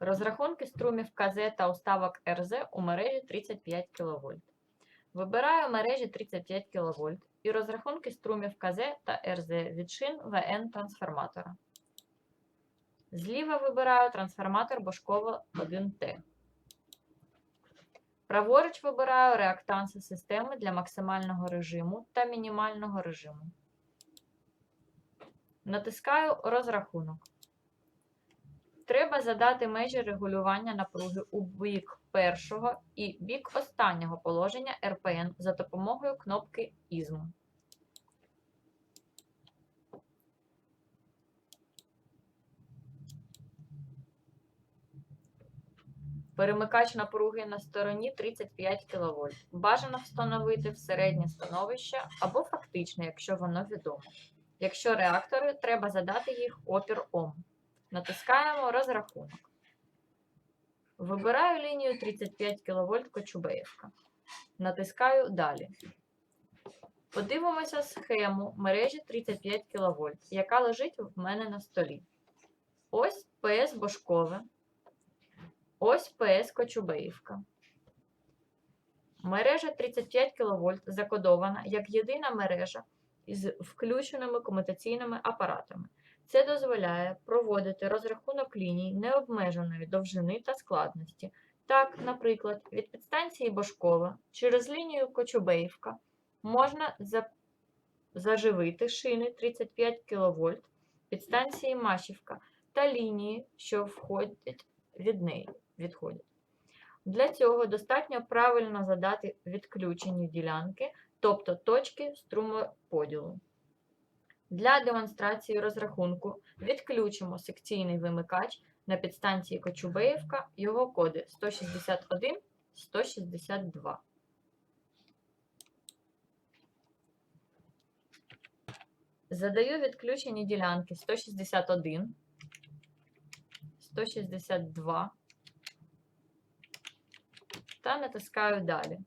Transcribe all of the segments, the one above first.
Розрахунки струмів КЗ та уставок РЗ у мережі 35 кВт. Вибираю мережі 35 кВт і розрахунки струмів КЗ та РЗ від шин ВН трансформатора. Зліва вибираю трансформатор Бошкова 1Т. Праворуч вибираю реактанси системи для максимального режиму та мінімального режиму. Натискаю розрахунок. Треба задати межі регулювання напруги у бік першого і бік останнього положення РПН за допомогою кнопки ізму. Перемикач напруги на стороні 35 кВт. Бажано встановити в середнє становище або фактичне, якщо воно відомо. Якщо реактори, треба задати їх опір Ом. Натискаємо розрахунок. Вибираю лінію 35 кВт Кочубеївка. Натискаю Далі. Подивимося схему мережі 35 кВт, яка лежить в мене на столі. Ось ПС Бошкове. Ось ПС Кочубеївка. Мережа 35 кВт закодована як єдина мережа із включеними комутаційними апаратами. Це дозволяє проводити розрахунок ліній необмеженої довжини та складності. Так, наприклад, від підстанції Бошкова через лінію Кочубеївка можна заживити шини 35 кВт підстанції Машівка та лінії, що входять від неї. Відходять. Для цього достатньо правильно задати відключені ділянки, тобто точки струмоподілу. Для демонстрації розрахунку відключимо секційний вимикач на підстанції Кочубеївка, його коди 161 162. Задаю відключені ділянки 161, 162 та натискаю далі.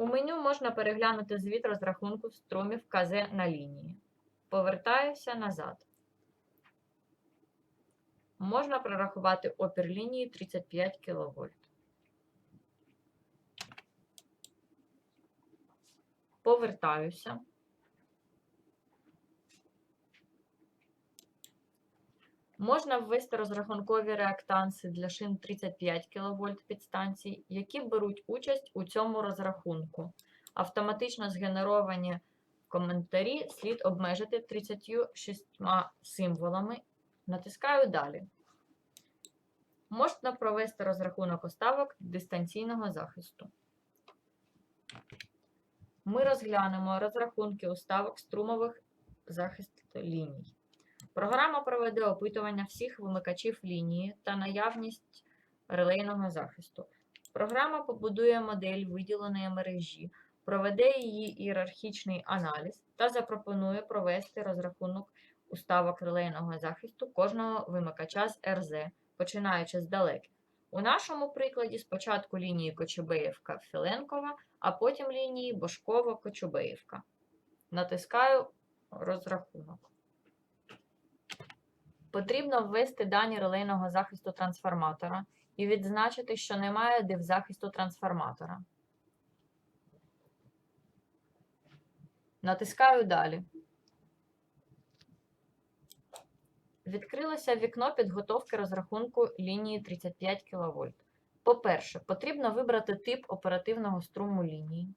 У меню можна переглянути звіт розрахунку струмів КЗ на лінії. Повертаюся назад. Можна прорахувати опір лінії 35 кВт. Повертаюся. Можна ввести розрахункові реактанси для шин 35 кВт підстанцій, які беруть участь у цьому розрахунку. Автоматично згенеровані коментарі слід обмежити 36 символами. Натискаю Далі. Можна провести розрахунок оставок дистанційного захисту. Ми розглянемо розрахунки уставок струмових захисту ліній. Програма проведе опитування всіх вимикачів лінії та наявність релейного захисту. Програма побудує модель виділеної мережі, проведе її ієрархічний аналіз та запропонує провести розрахунок уставок релейного захисту кожного вимикача з РЗ, починаючи з далеких. У нашому прикладі спочатку лінії Кочубеївка-Філенкова, а потім лінії Бошкова-Кочубеївка. Натискаю розрахунок. Потрібно ввести дані релейного захисту трансформатора і відзначити, що немає дивзахисту трансформатора. Натискаю Далі. Відкрилося вікно підготовки розрахунку лінії 35 кВт. По-перше, потрібно вибрати тип оперативного струму лінії.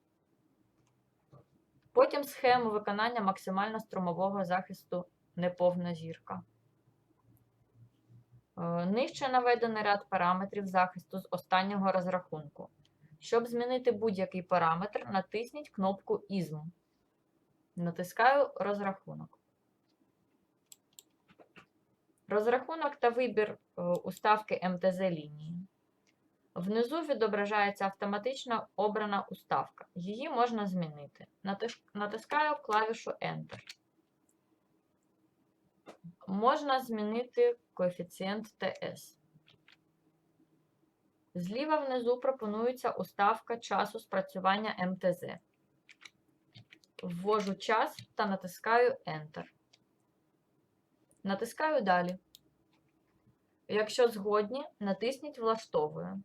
Потім схему виконання максимально струмового захисту неповна зірка. Е, Нижче наведений ряд параметрів захисту з останнього розрахунку. Щоб змінити будь-який параметр, натисніть кнопку «Ізм». Натискаю розрахунок. Розрахунок та вибір е, уставки МТЗ лінії. Внизу відображається автоматично обрана уставка. Її можна змінити. Натискаю клавішу Enter. Можна змінити коефіцієнт ТС. Зліва внизу пропонується уставка часу спрацювання МТЗ. Ввожу час та натискаю Enter. Натискаю Далі. Якщо згодні, натисніть Влаштовує.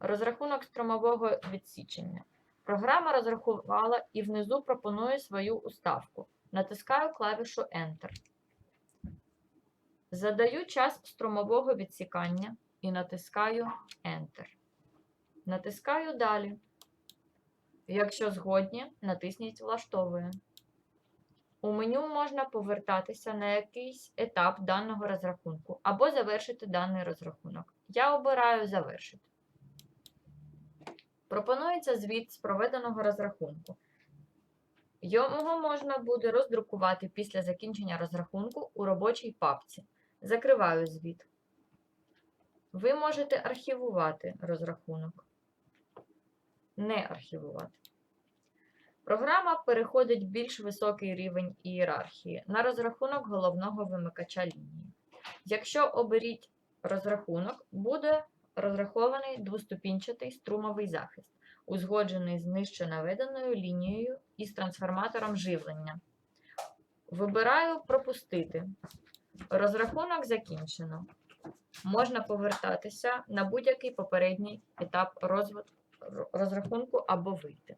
Розрахунок струмового відсічення. Програма розрахувала і внизу пропонує свою уставку. Натискаю клавішу Enter. Задаю час струмового відсікання і натискаю Enter. Натискаю Далі. Якщо згодні, натисніть Влаштовує. У меню можна повертатися на якийсь етап даного розрахунку або завершити даний розрахунок. Я обираю Завершити. Пропонується звіт з проведеного розрахунку. Його можна буде роздрукувати після закінчення розрахунку у робочій папці. Закриваю звіт. Ви можете архівувати розрахунок. Не архівувати. Програма переходить більш високий рівень ієрархії на розрахунок головного вимикача лінії. Якщо оберіть розрахунок, буде розрахований двоступінчатий струмовий захист, узгоджений з нижче наведеною лінією із трансформатором живлення. Вибираю Пропустити. Розрахунок закінчено. Можна повертатися на будь-який попередній етап розрахунку або вийти.